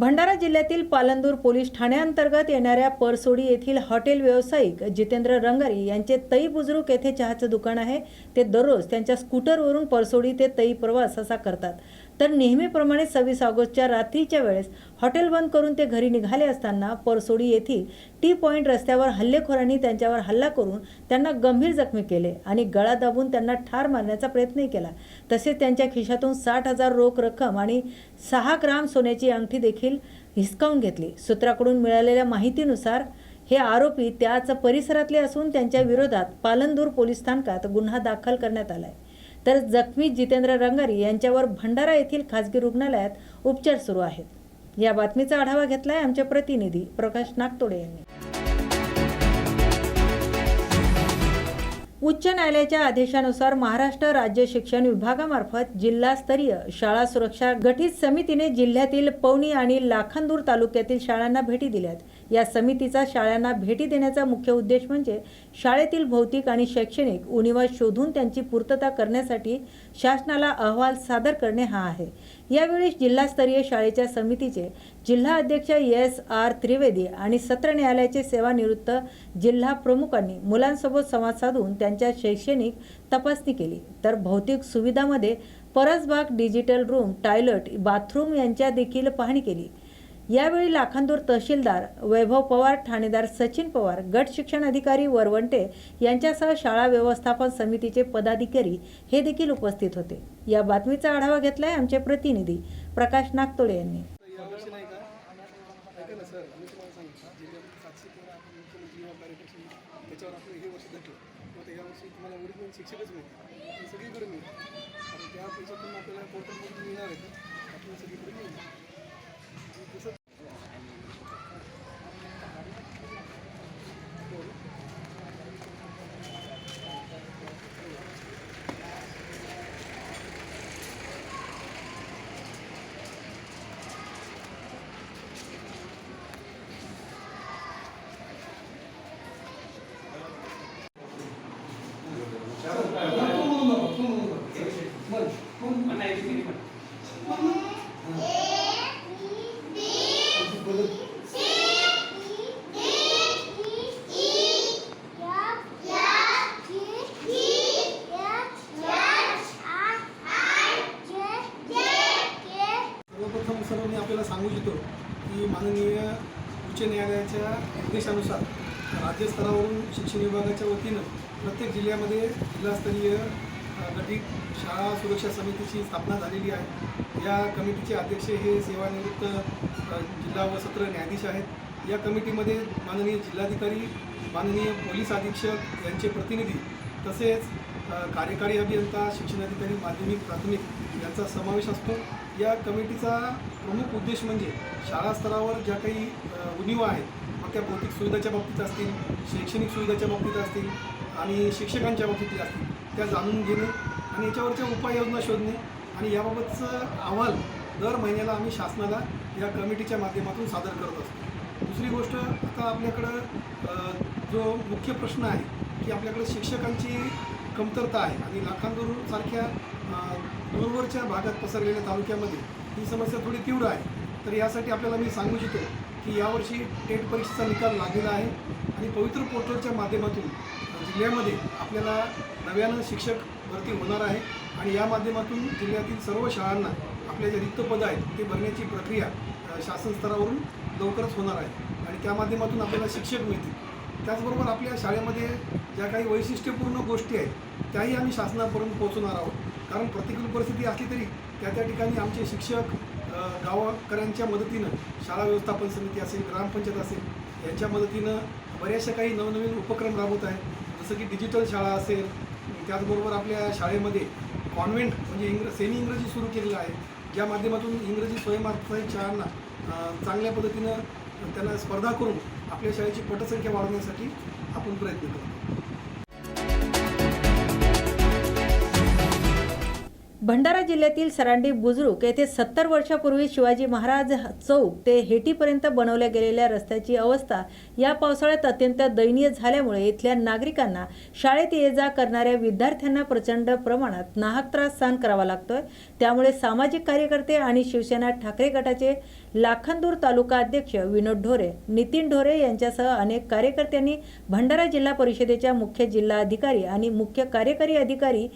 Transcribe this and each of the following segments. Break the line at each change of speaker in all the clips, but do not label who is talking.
भंडारा जिल्ह्यातील पालंदूर पोलीस ठाण्याअंतर्गत येणाऱ्या परसोडी येथील हॉटेल व्यावसायिक जितेंद्र रंगारी यांचे तई बुजरुक येथे चहाचं दुकान आहे ते दररोज त्यांच्या स्कूटरवरून परसोडी ते तई प्रवास असा करतात तर नेहमीप्रमाणे सव्वीस ऑगस्टच्या रात्रीच्या वेळेस हॉटेल बंद करून ते घरी निघाले असताना परसोडी येथील टी पॉईंट रस्त्यावर हल्लेखोरांनी त्यांच्यावर हल्ला करून त्यांना गंभीर जखमी केले आणि गळा दाबून त्यांना ठार मारण्याचा प्रयत्न केला तसेच त्यांच्या खिशातून साठ हजार रोख रक्कम आणि सहा ग्राम सोन्याची अंगठी देखील हिसकावून घेतली सूत्राकडून मिळालेल्या माहितीनुसार हे आरोपी त्याच परिसरातले असून त्यांच्या विरोधात पालनदूर पोलीस स्थानकात गुन्हा दाखल करण्यात आला आहे तर जखमी जितेंद्र रंगारी यांच्यावर भंडारा येथील खासगी रुग्णालयात उपचार सुरू आहेत या बातमीचा आढावा घेतलाय आमच्या प्रतिनिधी प्रकाश नागतोडे यांनी उच्च न्यायालयाच्या आदेशानुसार महाराष्ट्र राज्य शिक्षण विभागामार्फत जिल्हास्तरीय शाळा सुरक्षा गठीत समितीने जिल्ह्यातील पवनी आणि लाखांदूर तालुक्यातील शाळांना भेटी दिल्यात या समितीचा शाळांना भेटी देण्याचा मुख्य उद्देश म्हणजे शाळेतील भौतिक आणि शैक्षणिक उणीवा शोधून त्यांची पूर्तता करण्यासाठी शासनाला अहवाल सादर करणे हा आहे यावेळी जिल्हास्तरीय शाळेच्या समितीचे जिल्हा अध्यक्ष एस आर त्रिवेदी आणि सत्र न्यायालयाचे सेवानिवृत्त जिल्हा प्रमुखांनी मुलांसोबत संवाद साधून त्यांच्या शैक्षणिक तपासणी केली तर भौतिक सुविधामध्ये परसबाग डिजिटल रूम टॉयलेट बाथरूम यांच्या देखील पाहणी केली यावेळी लाखांदूर तहसीलदार वैभव पवार ठाणेदार सचिन पवार गट शिक्षण अधिकारी वरवंटे यांच्यासह शाळा व्यवस्थापन समितीचे पदाधिकारी हे देखील उपस्थित होते या बातमीचा आढावा घेतलाय आमचे प्रतिनिधी प्रकाश नागतोडे यांनी
त्यानुसार राज्यस्तरावरून शिक्षण विभागाच्या वतीनं प्रत्येक जिल्ह्यामध्ये जिल्हास्तरीय गटित शाळा सुरक्षा समितीची स्थापना झालेली आहे या कमिटीचे अध्यक्ष हे सेवानिवृत्त जिल्हा व सत्र न्यायाधीश आहेत या कमिटीमध्ये माननीय जिल्हाधिकारी माननीय पोलीस अधीक्षक यांचे प्रतिनिधी तसेच कार्यकारी अभियंता शिक्षणाधिकारी माध्यमिक प्राथमिक यांचा समावेश असतो या कमिटीचा प्रमुख उद्देश म्हणजे शाळा स्तरावर ज्या काही उणीवा आहेत त्या भौतिक सुविधाच्या बाबतीत असतील शैक्षणिक सुविधाच्या बाबतीत असतील आणि शिक्षकांच्या बाबतीत असतील त्या जाणून घेणे आणि याच्यावरच्या उपाययोजना शोधणे आणि याबाबतचं अहवाल दर महिन्याला आम्ही शासनाला या कमिटीच्या माध्यमातून सादर करत असतो दुसरी गोष्ट आता आपल्याकडं जो मुख्य प्रश्न आहे की आपल्याकडे शिक्षकांची कमतरता आहे आणि सारख्या दूरवरच्या भागात पसरलेल्या तालुक्यामध्ये ही समस्या थोडी तीव्र आहे तर यासाठी आपल्याला मी सांगू इच्छितो की यावर्षी टेट परीक्षेचा निकाल लागलेला आहे आणि पवित्र पोर्टलच्या माध्यमातून जिल्ह्यामध्ये आपल्याला नव्यानं शिक्षक भरती होणार आहे आणि या माध्यमातून जिल्ह्यातील सर्व शाळांना आपल्या जे रिक्त पदं आहेत ते भरण्याची प्रक्रिया शासन स्तरावरून लवकरच होणार आहे आणि त्या माध्यमातून आपल्याला शिक्षक मिळतील त्याचबरोबर आपल्या शाळेमध्ये ज्या काही वैशिष्ट्यपूर्ण गोष्टी आहेत त्याही आम्ही शासनापर्यंत पोहोचवणार आहोत कारण प्रतिकूल परिस्थिती असली तरी त्या त्या ठिकाणी आमचे शिक्षक गावकऱ्यांच्या मदतीनं शाळा व्यवस्थापन समिती असेल ग्रामपंचायत असेल यांच्या मदतीनं बऱ्याचशा काही नवनवीन उपक्रम राबवत आहेत जसं की डिजिटल शाळा असेल त्याचबरोबर आपल्या शाळेमध्ये कॉन्व्हेंट म्हणजे इंग्र सेमी इंग्रजी सुरू केलेलं आहे ज्या माध्यमातून इंग्रजी स्वयंमार्फत शाळांना चांगल्या पद्धतीनं त्यांना स्पर्धा करून आपल्या शाळेची पटसंख्या वाढवण्यासाठी आपण प्रयत्न करतो
भंडारा जिल्ह्यातील सरांडी बुजरुक येथे सत्तर वर्षापूर्वी शिवाजी महाराज चौक ते हेटीपर्यंत बनवल्या गेलेल्या रस्त्याची अवस्था या पावसाळ्यात अत्यंत दयनीय झाल्यामुळे इथल्या नागरिकांना शाळेत ये जा करणाऱ्या विद्यार्थ्यांना प्रचंड प्रमाणात नाहक त्रास सहन करावा लागतोय त्यामुळे सामाजिक कार्यकर्ते आणि शिवसेना ठाकरे गटाचे लाखनदूर तालुका अध्यक्ष विनोद ढोरे नितीन ढोरे यांच्यासह अनेक कार्यकर्त्यांनी भंडारा जिल्हा परिषदेच्या मुख्य जिल्हाधिकारी आणि मुख्य कार्यकारी अधिकारी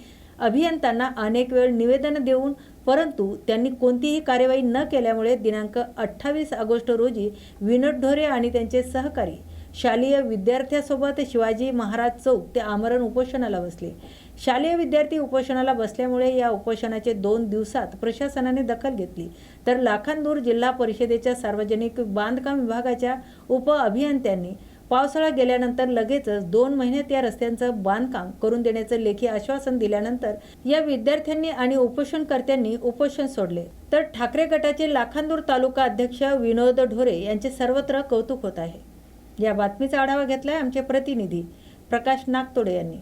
अभियंत्यांना अनेक वेळ निवेदन देऊन परंतु त्यांनी कोणतीही कार्यवाही न केल्यामुळे दिनांक अठ्ठावीस ऑगस्ट रोजी विनोद ढोरे आणि त्यांचे सहकारी शालेय विद्यार्थ्यासोबत शिवाजी महाराज चौक ते आमरण उपोषणाला बसले शालेय विद्यार्थी उपोषणाला बसल्यामुळे या उपोषणाचे दोन दिवसात प्रशासनाने दखल घेतली तर लाखांदूर जिल्हा परिषदेच्या सार्वजनिक बांधकाम विभागाच्या उपअभियंत्यांनी पावसाळा गेल्यानंतर लगेचच दोन महिन्यात या रस्त्यांचं बांधकाम करून देण्याचं लेखी आश्वासन दिल्यानंतर या विद्यार्थ्यांनी आणि उपोषणकर्त्यांनी उपोषण सोडले तर ठाकरे गटाचे लाखांदूर तालुका अध्यक्ष विनोद ढोरे यांचे सर्वत्र कौतुक होत आहे या बातमीचा आढावा घेतलाय आमचे प्रतिनिधी प्रकाश नागतोडे यांनी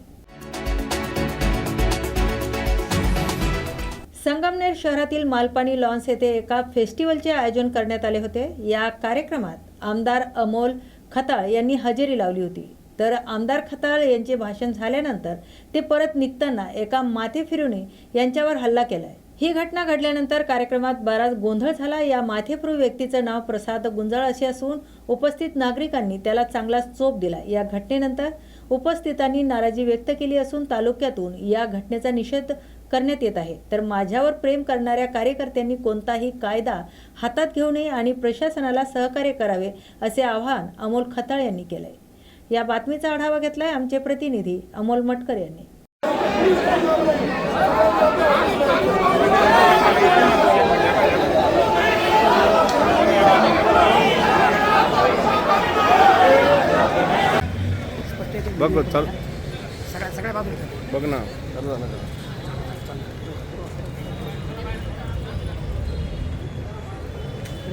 संगमनेर शहरातील मालपाणी लॉन्स येथे एका फेस्टिवलचे आयोजन करण्यात आले होते या कार्यक्रमात आमदार अमोल खताळ यांनी हजेरी लावली होती तर आमदार खताळ यांचे भाषण झाल्यानंतर ते परत निघताना एका माथे फिरूने यांच्यावर हल्ला केला ही घटना घडल्यानंतर कार्यक्रमात बराच गोंधळ झाला या माथेप्रू व्यक्तीचं नाव प्रसाद गुंजाळ असे असून उपस्थित नागरिकांनी त्याला चांगलाच चोप दिला या घटनेनंतर उपस्थितांनी नाराजी व्यक्त केली असून तालुक्यातून या घटनेचा निषेध करण्यात येत आहे तर माझ्यावर प्रेम करणाऱ्या कार्यकर्त्यांनी कोणताही कायदा हातात घेऊ नये आणि प्रशासनाला सहकार्य करावे असे आवाहन अमोल खताळ यांनी केलंय या बातमीचा आढावा घेतला आहे आमचे प्रतिनिधी अमोल मटकर यांनी बघ बघ चाल सगळ्या सगळ्या बघ ना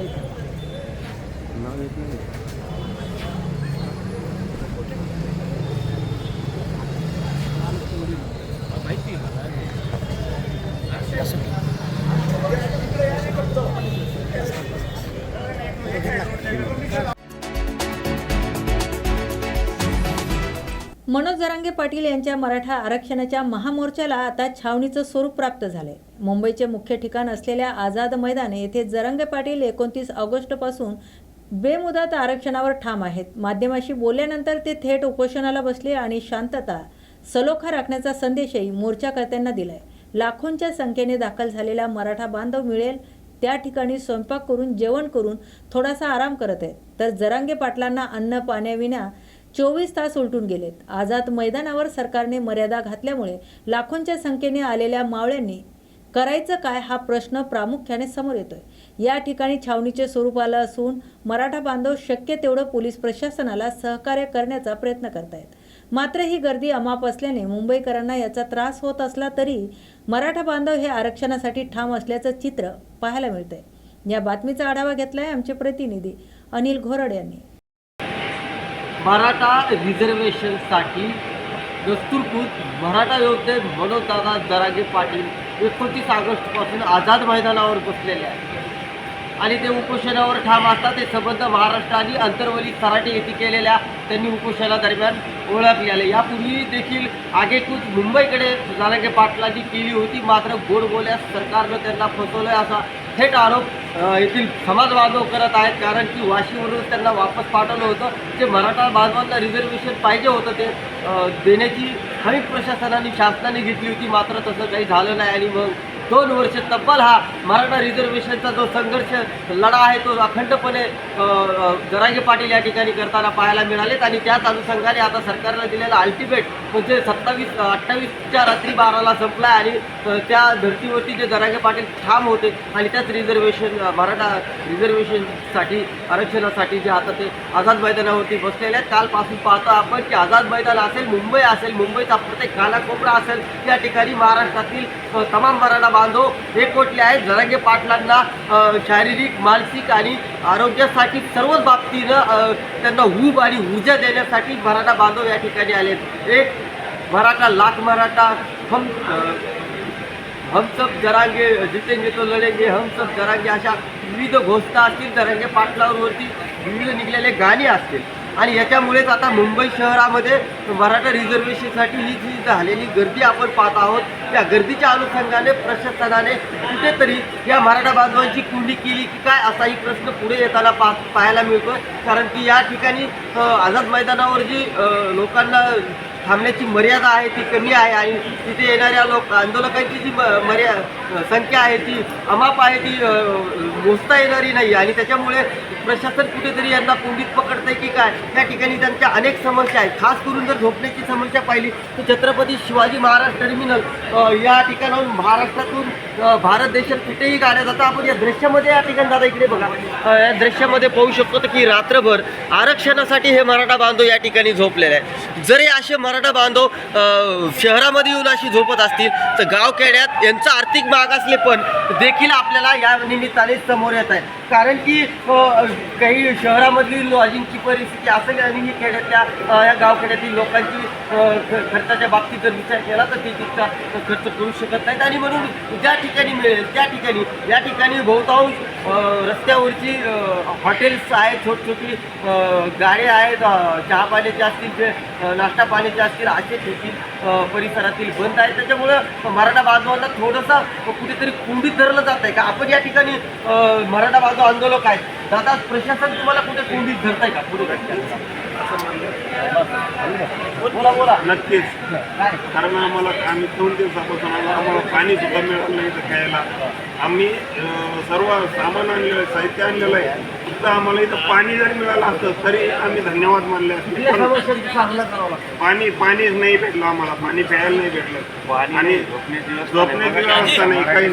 नाव येत नाही पाटील यांच्या मराठा आरक्षणाच्या महामोर्चाला आता छावणीचं स्वरूप प्राप्त झाले मुंबईचे मुख्य ठिकाण असलेल्या आझाद मैदान येथे जरांगे पाटील एकोणतीस ऑगस्टपासून बेमुदत आरक्षणावर ठाम आहेत माध्यमाशी बोलल्यानंतर ते थेट उपोषणाला बसले आणि शांतता सलोखा राखण्याचा संदेशही मोर्चाकर्त्यांना दिलाय लाखोंच्या संख्येने दाखल झालेला मराठा बांधव मिळेल त्या ठिकाणी स्वयंपाक करून जेवण करून थोडासा आराम करत आहेत तर जरांगे पाटलांना अन्न पाण्याविना चोवीस तास उलटून गेलेत आझाद मैदानावर सरकारने मर्यादा घातल्यामुळे लाखोंच्या संख्येने आलेल्या मावळ्यांनी करायचं काय हा प्रश्न प्रामुख्याने समोर येतोय या ठिकाणी छावणीचे स्वरूप आलं असून मराठा बांधव शक्य तेवढं पोलीस प्रशासनाला सहकार्य करण्याचा प्रयत्न करतायत मात्र ही गर्दी अमाप असल्याने मुंबईकरांना याचा त्रास होत असला तरी मराठा बांधव हे आरक्षणासाठी ठाम असल्याचं चित्र पाहायला मिळतंय या बातमीचा आढावा घेतलाय आमचे प्रतिनिधी अनिल घोरड यांनी
मराठा रिझर्वेशनसाठी दस्तुरकूत मराठा योद्धे मनोजदादा दराजे पाटील एकोणतीस ऑगस्टपासून आझाद मैदानावर बसलेले आहेत आणि ते उपोषणावर ठाम असतात ते संबंध महाराष्ट्र आणि अंतरवली सराटे येथे केलेल्या त्यांनी उपोषणादरम्यान आले यापूर्वी देखील आगेकूच मुंबईकडे जानागे पाटलांनी केली होती मात्र गोड सरकारनं त्यांना फसवलं असा थेट आरोप येथील समाजवादो करत आहेत कारण की वाशीवरून त्यांना वापस पाठवलं होतं जे मराठा बांधवांना रिझर्वेशन पाहिजे होतं ते देण्याची हमी प्रशासनाने शासनाने घेतली होती मात्र तसं काही झालं नाही आणि मग दोन वर्ष तब्बल हा मराठा रिझर्वेशनचा जो संघर्ष लढा आहे तो अखंडपणे जरागे पाटील या ठिकाणी करताना पाहायला मिळालेत आणि त्याच अनुषंगाने आता सरकारला दिलेला अल्टिमेट म्हणजे सत्तावीस अठ्ठावीसच्या रात्री बाराला संपला आणि त्या धर्तीवरती जे दरांगे पाटील ठाम होते आणि त्याच रिझर्वेशन मराठा रिझर्वेशनसाठी आरक्षणासाठी जे आता ते आझाद मैदानावरती बसलेले आहेत कालपासून पाहतो आपण की आझाद मैदान असेल मुंबई असेल मुंबईचा प्रत्येक कानाकोपरा असेल या ठिकाणी महाराष्ट्रातील तमाम मराठा बांधव एकवटले आहे जरांगे पाटलांना शारीरिक मानसिक आणि आरोग्यासाठी सर्वच बाबतीनं त्यांना हूब आणि ऊर्जा देण्यासाठी मराठा बांधव या ठिकाणी आले एक मराठा लाख मराठा हम हम सब जरांगे जितेंगे तो लढेंगे हम सब जरांगे अशा विविध घोषणा असतील जरांगे पाटलांवरती विविध निघलेले गाणी असतील आणि याच्यामुळेच आता मुंबई शहरामध्ये मराठा रिझर्वेशनसाठी ही जी झालेली गर्दी आपण पाहत आहोत त्या गर्दीच्या अनुषंगाने प्रशासनाने कुठेतरी या मराठा बांधवांची कुंडी केली की काय असाही प्रश्न पुढे येताना पाह पाहायला मिळतो कारण की या ठिकाणी आझाद मैदानावर जी लोकांना थांबण्याची मर्यादा आहे ती कमी आहे आणि तिथे येणाऱ्या लोक आंदोलकांची जी मर्या संख्या आहे ती अमाप आहे ती मोजता येणारी नाही आणि त्याच्यामुळे प्रशासन कुठेतरी यांना कोंडीत पकडतं की काय त्या ठिकाणी त्यांच्या अनेक समस्या आहेत खास करून जर झोपण्याची समस्या पाहिली तर छत्रपती शिवाजी महाराज टर्मिनल या ठिकाणाहून महाराष्ट्रातून भारत देशात कुठेही गाड्या जातात आपण या दृश्यामध्ये या ठिकाणी दादा इकडे बघा या दृश्यामध्ये पाहू शकतो की रात्रभर आरक्षणासाठी हे मराठा बांधव या ठिकाणी झोपलेले आहे जरी असे मरा मराठा बांधव शहरामध्ये येऊन अशी झोपत असतील तर गावखेड्यात यांचा आर्थिक भाग असले पण देखील आपल्याला या निमित्ताने समोर येत आहे कारण की काही शहरामधली लॉजिंगची परिस्थिती असं आणि ही खेड्यातल्या या गावखेड्यातील लोकांची खर्चाच्या बाबतीत जर विचार केला तर ते तितका खर्च करू शकत नाहीत आणि म्हणून ज्या ठिकाणी मिळेल त्या ठिकाणी या ठिकाणी बहुतांश रस्त्यावरची हॉटेल्स आहेत छोटी छोटी गाड्या आहेत चहा पाण्याचे असतील जे नाश्ता पाण्याचे शासकीय असे देखील परिसरातील बंद आहे त्याच्यामुळं मराठा बांधवांना थोडंसं कुठेतरी कुंडीत धरलं जात आहे का आपण या ठिकाणी मराठा बांधव आंदोलक आहेत दादा प्रशासन तुम्हाला कुठे कुंडीत धरत आहे का पुढे
बोला बोला नक्कीच कारण आम्हाला आम्ही दोन दिवसापासून आम्हाला पाणी सुद्धा मिळालं नाही तर खायला आम्ही सर्व सामान आणलेलं आहे साहित्य आणलेलं आहे असतं आम्हाला इथं पाणी जर मिळालं असतं तरी आम्ही धन्यवाद मानले असते पण पाणी पाणीच नाही भेटलं आम्हाला पाणी प्यायला नाही भेटलं आणि झोपण्याची व्यवस्था नाही
काही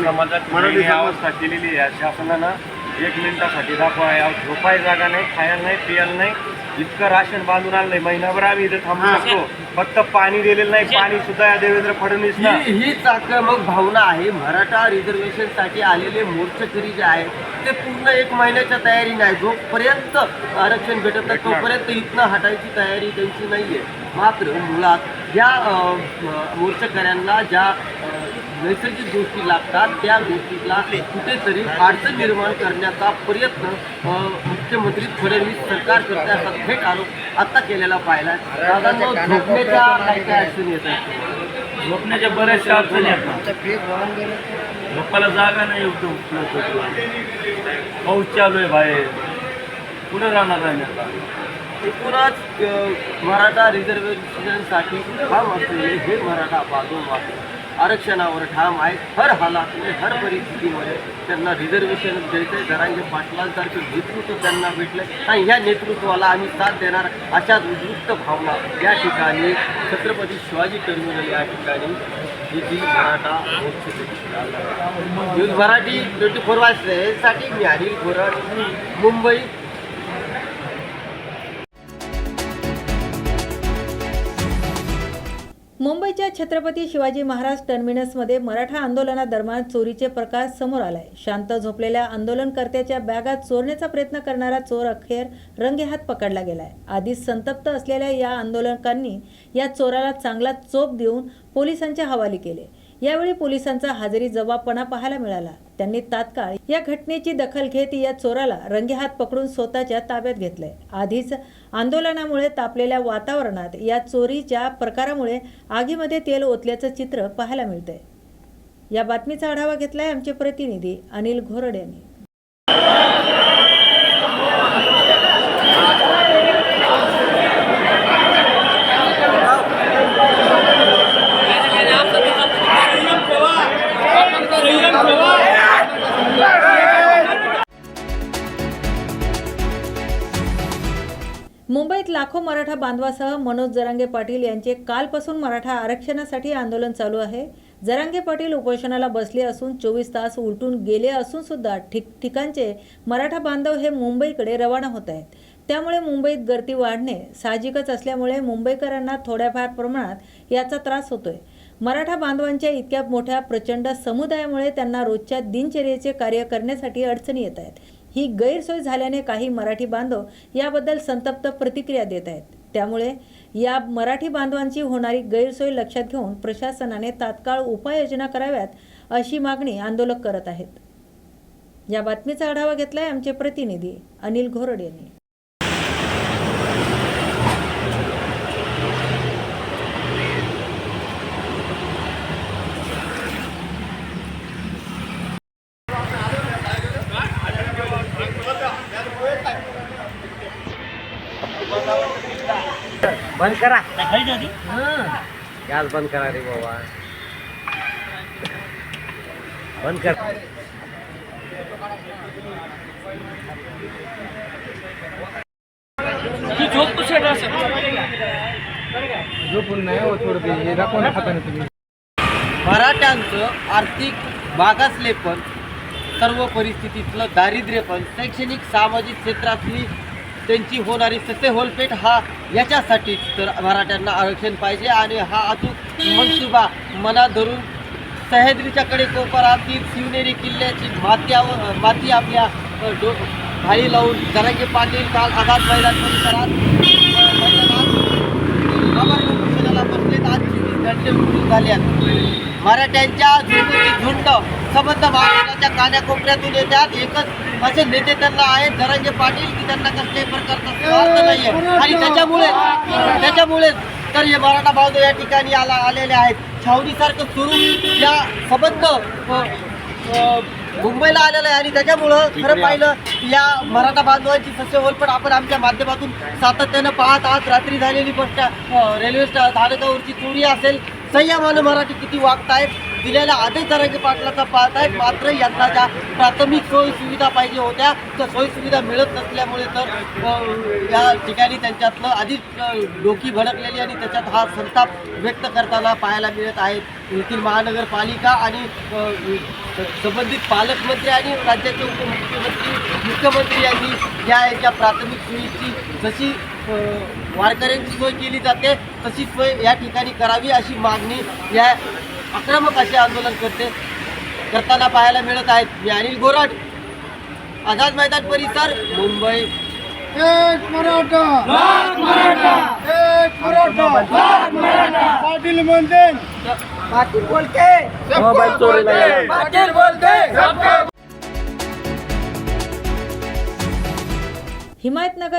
मराठी व्यवस्था केलेली आहे शासनानं एक मिनिटासाठी दाखवा झोपाय जागा नाही खायला नाही पियाला नाही इतकं राशन बांधून आलं नाही महिनाभर आम्ही इथे थांबू शकतो फक्त पाणी दिलेलं नाही म्हणजे पाणी सुद्धा या देवेंद्र फडणवीस
ही आक्रमक भावना आहे मराठा रिझर्वेशन साठी आलेले मोर्चेकरी जे आहे ते पूर्ण एक महिन्याच्या तयारी नाही जोपर्यंत आरक्षण भेटत नाही तोपर्यंत इथनं हटायची तयारी त्यांची नाहीये मात्र मुळात या मोर्चेकऱ्यांना ज्या नैसर्गिक गोष्टी लागतात त्या गोष्टीला कुठेतरी अडचण निर्माण करण्याचा प्रयत्न मुख्यमंत्री फडणवीस सरकार करते असा थेट आरोप आता केलेला पाहिला झोपण्याच्या काय काय अडचणी येत आहे झोपण्याच्या बऱ्याचशा अडचणी येतात झोपायला जागा नाही उपलब्ध पाऊस चालू आहे बाहेर पुढे राहणार आहे
एकूणच मराठा रिझर्वेशनसाठी हा वाचलेले हे मराठा बाजू वाचले आरक्षणावर ठाम आहे हर हालातमध्ये हर परिस्थितीमध्ये त्यांना रिझर्वेशन द्यायचं आहे धरांगे पाटलांसारखं नेतृत्व त्यांना भेटलं आणि ह्या नेतृत्वाला आम्ही साथ देणार अशाच उद्युक्त भावना या ठिकाणी छत्रपती शिवाजी टर्मिनल या ठिकाणी Maratha news Marathi twenty four वाजसाठी मी अनिल घोराट मुंबई
छत्रपती शिवाजी महाराज टर्मिनस मध्ये मराठा दरम्यान चोरीचे प्रकार समोर आलाय शांत झोपलेल्या आंदोलनकर्त्याच्या बॅगात चोरण्याचा प्रयत्न करणारा चोर अखेर रंगेहात पकडला गेलाय आधीच संतप्त असलेल्या या आंदोलकांनी या चोराला चांगला चोप देऊन पोलिसांच्या हवाली केले यावेळी पोलिसांचा हजेरी जबाबपणा पाहायला मिळाला त्यांनी तात्काळ या घटनेची दखल घेत या चोराला रंगेहात पकडून स्वतःच्या ताब्यात घेतलंय आधीच आंदोलनामुळे तापलेल्या वातावरणात या चोरीच्या प्रकारामुळे आगीमध्ये तेल ओतल्याचं चित्र पाहायला मिळतंय या बातमीचा आढावा घेतलाय आमचे प्रतिनिधी अनिल घोरड यांनी मराठा बांधवासह मनोज जरांगे पाटील यांचे कालपासून मराठा आरक्षणासाठी आंदोलन चालू आहे जरांगे पाटील उपोषणाला बसले असून चोवीस तास उलटून गेले असून सुद्धा ठिकठिकाणचे मराठा बांधव हे मुंबईकडे रवाना होत आहेत त्यामुळे मुंबईत गर्दी वाढणे साहजिकच असल्यामुळे मुंबईकरांना थोड्याफार प्रमाणात याचा त्रास होतोय मराठा बांधवांच्या इतक्या मोठ्या प्रचंड समुदायामुळे त्यांना रोजच्या दिनचर्येचे कार्य करण्यासाठी अडचणी येत आहेत ही गैरसोय झाल्याने काही मराठी बांधव याबद्दल संतप्त प्रतिक्रिया देत आहेत त्यामुळे या मराठी बांधवांची होणारी गैरसोय लक्षात घेऊन प्रशासनाने तात्काळ उपाययोजना कराव्यात अशी मागणी आंदोलक करत आहेत या बातमीचा आढावा घेतलाय आमचे प्रतिनिधी अनिल घोरड यांनी बंद करा
गॅस बंद करा रे बाबा बंद कर झोपून हो थोडं तुम्ही मराठ्यांचं आर्थिक मागासलेपण सर्व परिस्थितीतलं दारिद्र्यपण शैक्षणिक सामाजिक क्षेत्रातली त्यांची होणारी ससे होलपेट हा याच्यासाठी तर मराठ्यांना आरक्षण पाहिजे आणि हा अचूक मनसुबा मनात धरून सह्याद्रीच्याकडे कोपरातील शिवनेरी किल्ल्याची माती माती आपल्या डो भाई लावून जरांगे पाटील काल आघात मैदान परिसरात मैदानात बसलेत आज मराठ्यांच्या मराठ्यांच्या झुंड संबंध महाराष्ट्राच्या कानाकोपऱ्यातून येतात एकच असे नेते त्यांना आहेत धनंजय पाटील की त्यांना कसल्याही प्रकारचा स्वार्थ नाही आणि त्याच्यामुळे त्याच्यामुळेच तर हे मराठा बांधव या ठिकाणी आला आलेले आहेत सारखं सुरू या सबंध मुंबईला आलेलं आहे आणि त्याच्यामुळं खरं पाहिलं या मराठा बांधवांची सस्यवल पण आपण आमच्या माध्यमातून सातत्यानं पाहत आज रात्री झालेली गोष्ट रेल्वे स्थानकावरची चोरी असेल संयमानं मराठी किती वागतायत दिलेल्या आदेश तरंगी पाटलाचा पाहत आहेत मात्र यांना ज्या प्राथमिक सोयी सुविधा पाहिजे होत्या त्या सोयीसुविधा मिळत नसल्यामुळे तर या ठिकाणी त्यांच्यातलं आधीच डोकी भडकलेली आणि त्याच्यात हा संताप व्यक्त करताना पाहायला मिळत आहे येथील महानगरपालिका आणि संबंधित पालकमंत्री आणि राज्याचे उपमुख्यमंत्री मुख्यमंत्री यांनी या याच्या प्राथमिक सोयीची जशी वारकऱ्यांची सोय केली जाते तशी सोय या ठिकाणी करावी अशी मागणी या आक्रमक असे आंदोलन करते करताना पाहायला मिळत आहेत मी अनिल गोराट आझाद मैदान परिसर मुंबई एक मराठा पाटील बोलते
पाटील बोलते पाटील बोलते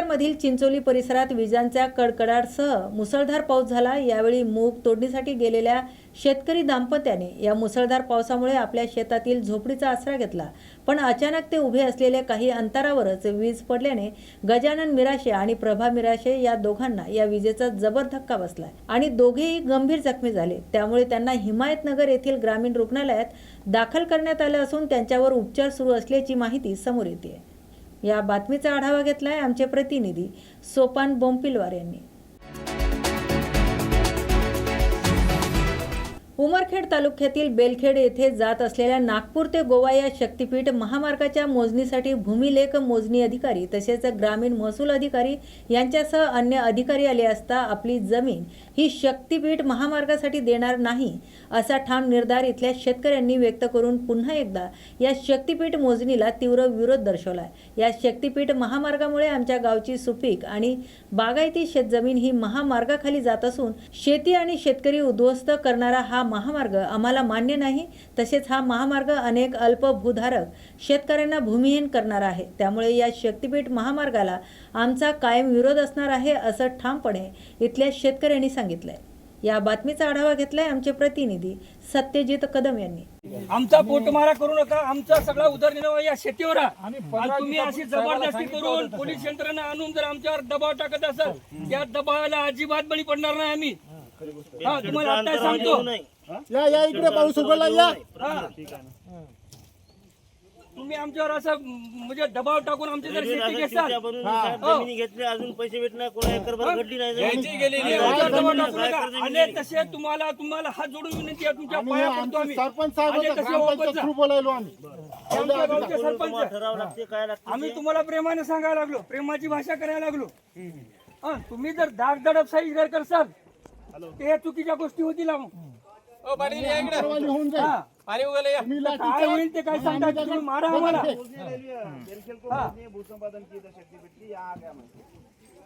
मधील चिंचोली परिसरात विजांच्या कडकडाटसह मुसळधार पाऊस झाला यावेळी मूग तोडणीसाठी गेलेल्या शेतकरी दाम्पत्याने या मुसळधार पावसामुळे आपल्या शेतातील झोपडीचा आसरा घेतला पण अचानक ते उभे असलेल्या काही अंतरावरच वीज पडल्याने गजानन मिराशे आणि प्रभा मिराशे या दोघांना या विजेचा जबर धक्का बसला आणि दोघेही गंभीर जखमी झाले त्यामुळे त्यांना हिमायतनगर येथील ग्रामीण रुग्णालयात दाखल करण्यात आलं असून त्यांच्यावर उपचार सुरू असल्याची माहिती समोर येते या बातमीचा आढावा घेतलाय आमचे प्रतिनिधी सोपान बोंपिलवार यांनी उमरखेड तालुक्यातील बेलखेड येथे जात असलेल्या नागपूर ते गोवा या शक्तीपीठ महामार्गाच्या मोजणीसाठी भूमिलेख मोजणी अधिकारी तसेच ग्रामीण महसूल अधिकारी यांच्यासह अन्य अधिकारी आले असता आपली जमीन ही शक्तीपीठ महामार्गासाठी देणार नाही असा ठाम निर्धार इथल्या शेतकऱ्यांनी व्यक्त करून पुन्हा एकदा या शक्तीपीठ मोजणीला तीव्र विरोध दर्शवला या शक्तीपीठ महामार्गामुळे आमच्या गावची सुपीक आणि बागायती शेतजमीन ही महामार्गाखाली जात असून शेती आणि शेतकरी उद्ध्वस्त करणारा हा महामार्ग आम्हाला मान्य नाही तसेच हा महामार्ग अनेक अल्पभूधारक शेतकऱ्यांना भूमिहीन करणार आहे त्यामुळे या शक्तीपीठ महामार्गाला आमचा कायम विरोध असणार आहे असं ठामपणे इथल्या शेतकऱ्यांनी सांगितलंय या बातमीचा आढावा घेतलाय आमचे प्रतिनिधी सत्यजित कदम
यांनी आमचा पोटमारा करू नका आमचा सगळा उदरनिर्वाह या शेतीवर तुम्ही अशी जबरदस्ती करून पोलीस यंत्रणा आणून जर आमच्यावर दबाव टाकत असाल या दबावाला अजिबात बळी पडणार नाही आम्ही तुम्हाला आता सांगतो या या इकडे पाऊस उघडला या तुम्ही आमच्यावर असं म्हणजे दबाव टाकून आमचे जर शेती हो. घेतली अजून पैसे भेटणार नाही तसे तुम्हाला तुम्हाला हात जोडून विनंती आहे तुमच्या आम्ही सरपंच आम्ही तुम्हाला प्रेमाने सांगायला लागलो प्रेमाची भाषा करायला लागलो तुम्ही जर साईज जर करसाल ते चुकीच्या गोष्टी होतील ओ पाटील या इकडे पाणी या काय होईल ते काय सांगा मारा आम्हाला भूसंपादन केंद्र शक्तीपीठची या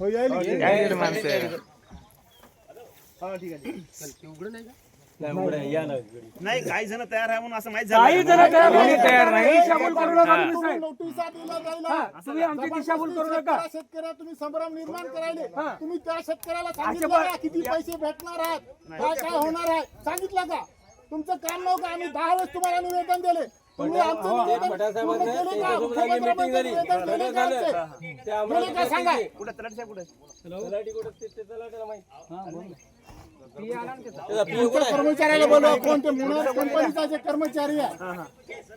हो यायला हो, माणसं हा ठीक आहे उघडं नाही का नाही काही जण तयार आहे म्हणून असं माहित काही जण तयार नाही दिशाभूल करू नका तुम्ही आमची दिशाभूल करू नका शेतकऱ्या तुम्ही संभ्रम निर्माण करायले तुम्ही त्या शेतकऱ्याला सांगितलं किती पैसे भेटणार आहेत काय काय होणार आहे सांगितलं का तुमचं काम नव्हतं आम्ही दहा वेळेस तुम्हाला निवेदन दिले कर्मचाऱ्याला कर्मचारी आहे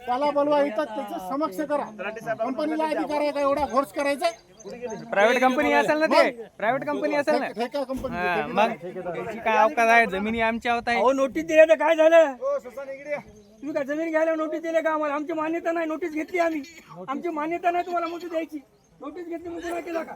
त्याला बोलवा इथं समक्ष करा कंपनीला एवढा फोर्स करायचा प्रायव्हेट कंपनी असेल ना ते प्रायव्हेट कंपनी असेल ना मग काय अवकाश आहे जमिनी आमच्या होत आहे नोटीस काय झालं हो, तुम्ही काय जमीन घ्यायला नोटीस दिले का आम्हाला आमची मान्यता नाही नोटीस घेतली आम्ही आमची मान्यता नाही तुम्हाला मोठी द्यायची नोटीस घेतली मग नाही केला का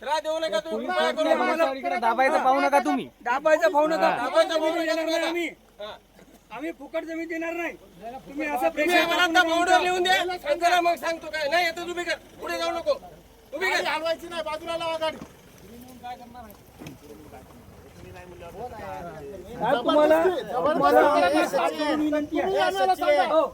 त्रास देऊ नका तुम्ही दाबायचं पाहू नका तुम्ही दाबायचं भाऊ नका दाबायचा फोन आम्ही फुकट जमीन देणार नाही तुम्ही असं लिहून मग सांगतो काय नाही येतो तुम्ही कर पुढे जाऊ नको तुम्ही कर हलवायची नाही बाजूला लावा गाडी काय म्हणाला हो.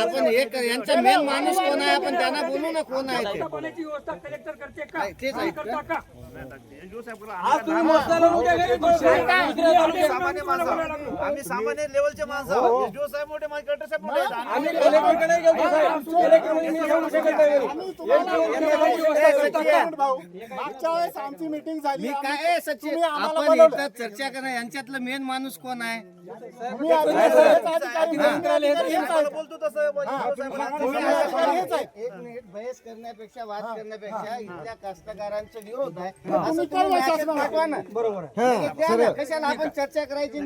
आपण एक यांचा मेन माणूस कोण आहे आपण त्यांना बोलू ना कोण आहे व्यवस्था कलेक्टर करते का? का आम्ही सामान्य लेवलचे माणसं मोठे आमची काय सचिन आपण चर्चा करा यांच्यातलं मेन माणूस कोण आहे तसं एक मिनिट बहस करण्यापेक्षा वाद करण्यापेक्षा इथल्या कास्तकारांचा विरोध आहे आपण चर्चा करायची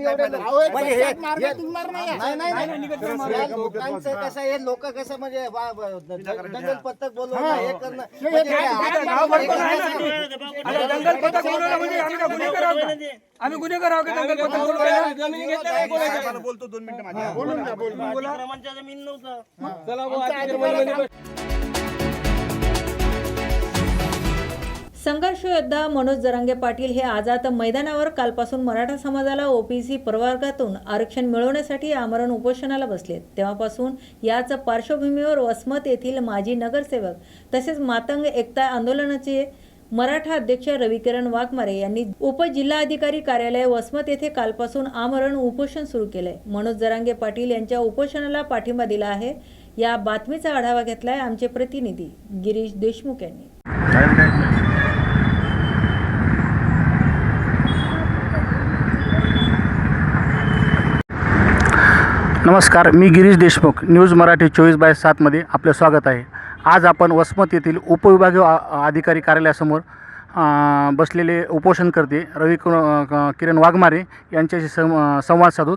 कसं म्हणजे हे लोक कसं म्हणजे दंगल पथक आम्ही का गुन्हेगार दंगल पथक संघर्ष योद्धा मनोज जरांगे पाटील हे आझाद मैदानावर कालपासून मराठा समाजाला ओबीसी प्रवर्गातून आरक्षण मिळवण्यासाठी आमरण उपोषणाला बसलेत तेव्हापासून याच पार्श्वभूमीवर वसमत येथील माजी नगरसेवक तसेच मातंग एकता आंदोलनाचे मराठा अध्यक्ष रविकिरण वाघमारे यांनी उपजिल्हाधिकारी कार्यालय वसमत येथे कालपासून आमरण उपोषण सुरू केलंय मनोज जरांगे पाटील यांच्या उपोषणाला पाठिंबा दिला आहे या बातमीचा आढावा घेतलाय आमचे प्रतिनिधी गिरीश देशमुख यांनी नमस्कार मी गिरीश देशमुख न्यूज मराठी चोवीस बाय सातमध्ये आपलं स्वागत आहे आज आपण वसमत येथील उपविभागीय अधिकारी कार्यालयासमोर बसलेले उपोषणकर्ते करते रवी किरण वाघमारे यांच्याशी सं संवाद साधूत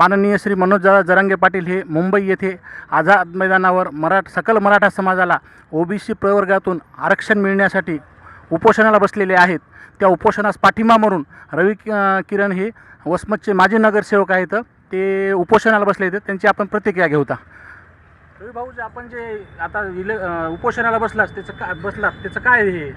माननीय श्री मनोज जरांगे पाटील हे मुंबई येथे आझाद मैदानावर मराठ सकल मराठा समाजाला ओबीसी प्रवर्गातून आरक्षण मिळण्यासाठी उपोषणाला बसलेले आहेत त्या उपोषणास पाठिंबा म्हणून रवी किरण हे वसमतचे माजी नगरसेवक आहेत ते उपोषणाला बसले होते त्यांची आपण प्रतिक्रिया घेऊ होता भाऊ जे आपण जे आता इले उपोषणाला बसलास त्याचं काय बसला त्याचं काय हे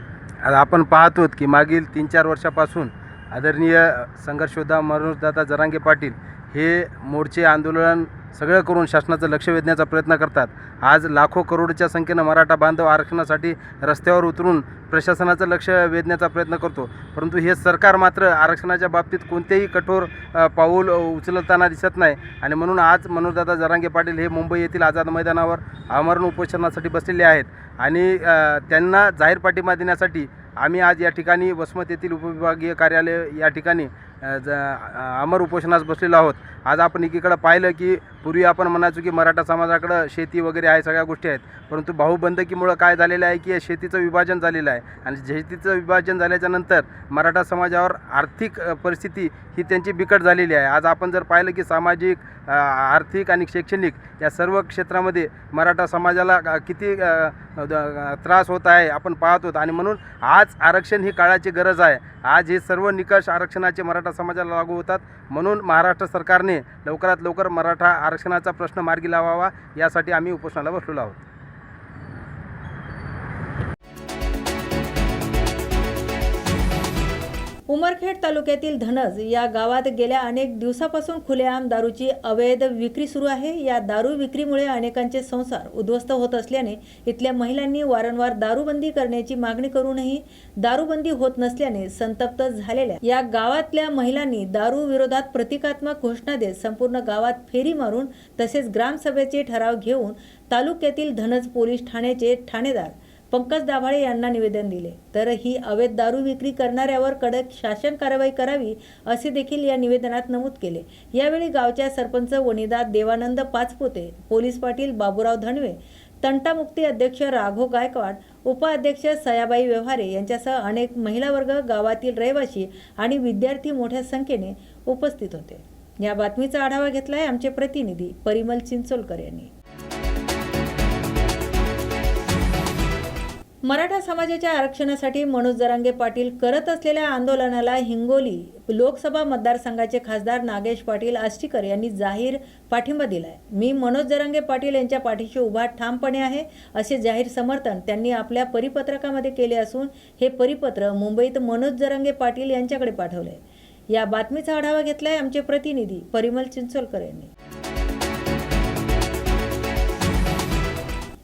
आता आपण पाहतो की मागील तीन चार वर्षापासून आदरणीय संघर्षोधा मनोजदादा जरांगे पाटील हे मोर्चे आंदोलन सगळं करून शासनाचं लक्ष वेधण्याचा प्रयत्न करतात आज लाखो करोडच्या संख्येनं मराठा बांधव आरक्षणासाठी रस्त्यावर उतरून प्रशासनाचं लक्ष वेधण्याचा प्रयत्न करतो परंतु हे सरकार मात्र आरक्षणाच्या बाबतीत कोणतेही कठोर पाऊल उचलताना दिसत नाही आणि म्हणून आज मनोजदादा जरांगे पाटील हे मुंबई येथील आझाद मैदानावर आमरण उपोषणासाठी बसलेले आहेत आणि त्यांना जाहीर पाठिंबा देण्यासाठी आम्ही आज या ठिकाणी वसमत येथील उपविभागीय कार्यालय या ठिकाणी ज अमर उपोषणास बसलेलो आहोत आज आपण एकीकडं पाहिलं की पूर्वी आपण म्हणायचो की मराठा समाजाकडं शेती वगैरे आहे सगळ्या गोष्टी आहेत परंतु भाऊबंदकीमुळं काय झालेलं आहे की शेतीचं विभाजन झालेलं आहे आणि शेतीचं विभाजन झाल्याच्यानंतर मराठा समाजावर आर्थिक परिस्थिती ही त्यांची बिकट झालेली आहे आज आपण जर पाहिलं की सामाजिक आर्थिक आणि शैक्षणिक या सर्व क्षेत्रामध्ये मराठा समाजाला किती त्रास होत आहे आपण पाहत होत आणि म्हणून आज आरक्षण ही काळाची गरज आहे आज हे सर्व निकष आरक्षणाचे मराठा समाजाला लागू होतात म्हणून महाराष्ट्र सरकारने लवकरात लवकर मराठा आरक्षणाचा प्रश्न मार्गी लावावा यासाठी आम्ही उपोषणाला बसलो आहोत उमरखेड तालुक्यातील धनज या गावात गेल्या अनेक दिवसापासून खुलेआम दारूची अवैध विक्री सुरू आहे या दारू विक्रीमुळे अनेकांचे संसार उद्ध्वस्त होत असल्याने इथल्या महिलांनी वारंवार दारूबंदी करण्याची मागणी करूनही दारूबंदी होत नसल्याने संतप्त झालेल्या या गावातल्या महिलांनी दारू विरोधात प्रतिकात्मक घोषणा देत संपूर्ण गावात फेरी मारून तसेच ग्रामसभेचे ठराव घेऊन तालुक्यातील धनज पोलीस ठाण्याचे ठाणेदार पंकज दाभाळे यांना निवेदन दिले तर ही अवैध दारू विक्री करणाऱ्यावर कडक शासन कारवाई करावी असे देखील या निवेदनात नमूद केले यावेळी गावच्या सरपंच वनिदा देवानंद पाचपोते पोलीस पाटील बाबूराव धनवे तंटामुक्ती अध्यक्ष राघो गायकवाड उपाध्यक्ष सयाबाई व्यवहारे यांच्यासह अनेक महिला वर्ग गावातील रहिवासी आणि विद्यार्थी मोठ्या संख्येने उपस्थित होते या बातमीचा आढावा घेतला आहे आमचे प्रतिनिधी परिमल चिंचोलकर यांनी मराठा समाजाच्या आरक्षणासाठी मनोज जरांगे पाटील करत असलेल्या आंदोलनाला हिंगोली लोकसभा मतदारसंघाचे खासदार नागेश पाटील आष्टीकर यांनी जाहीर पाठिंबा दिलाय मी मनोज जरांगे पाटील यांच्या पाठीशी उभा ठामपणे आहे असे जाहीर समर्थन त्यांनी आपल्या परिपत्रकामध्ये केले असून हे परिपत्र मुंबईत मनोज जरांगे पाटील यांच्याकडे पाठवले या बातमीचा आढावा घेतलाय आमचे प्रतिनिधी परिमल चिंचोलकर यांनी